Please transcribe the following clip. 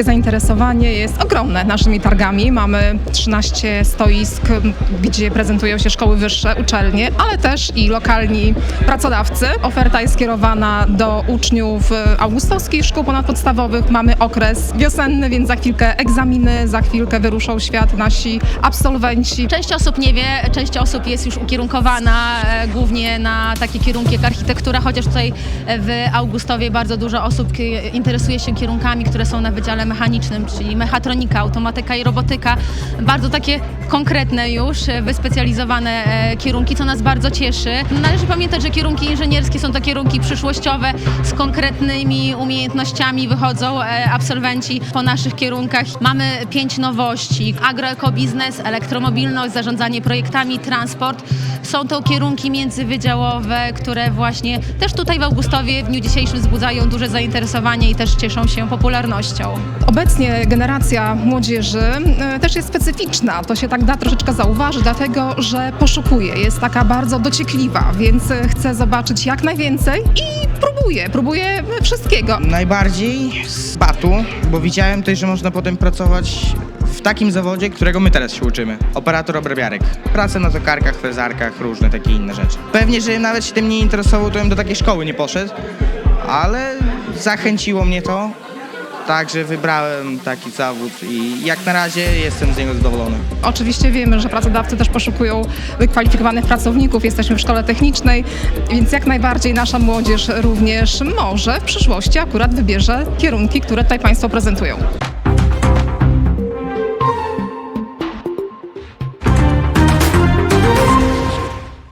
Zainteresowanie jest ogromne naszymi targami. Mamy 13 stoisk, gdzie prezentują się szkoły wyższe, uczelnie, ale też i lokalni pracodawcy. Oferta jest skierowana do uczniów e, augustowskich szkół ponadpodstawowych. Mamy okres wiosenny, więc za chwilkę egzaminy, za chwilkę wyruszą świat nasi absolwenci. Część osób nie wie, część osób jest już ukierunkowana e, głównie na takie kierunki jak architektura, chociaż tutaj w Augustowie bardzo dużo osób interesuje się kierunkami, które są na Wydziale Mechanicznym, czyli mechatronika, automatyka i robotyka. Bardzo takie konkretne już, e, wyspecjalizowane e, kierunki, co nas bardzo cieszy. Należy pamiętać, że kierunki inżynierskie są to kierunki przyszłościowe z konkretnymi umiejętnościami wychodzą e, absolwenci po naszych kierunkach. Mamy pięć nowości: agroekobiznes, elektromobilność, zarządzanie projektami, transport. Są to kierunki międzywydziałowe, które właśnie też tutaj w Augustowie w dniu dzisiejszym wzbudzają duże zainteresowanie i też cieszą się popularnością. Obecnie generacja młodzieży e, też jest specyficzna. To się tak da troszeczkę zauważyć, dlatego że poszukuje, jest taka bardzo dociekliwa, więc e, chce zobaczyć jak najwięcej i próbuje, próbuje wszystkiego. Najbardziej z batu, bo widziałem też, że można potem pracować w takim zawodzie, którego my teraz się uczymy. Operator obrabiarek. Praca na tokarkach, frezarkach, różne takie inne rzeczy. Pewnie, że nawet się tym nie interesował, to bym do takiej szkoły nie poszedł, ale zachęciło mnie to. Także wybrałem taki zawód i jak na razie jestem z niego zadowolony. Oczywiście wiemy, że pracodawcy też poszukują wykwalifikowanych pracowników, jesteśmy w szkole technicznej, więc jak najbardziej nasza młodzież również może w przyszłości akurat wybierze kierunki, które tutaj Państwo prezentują.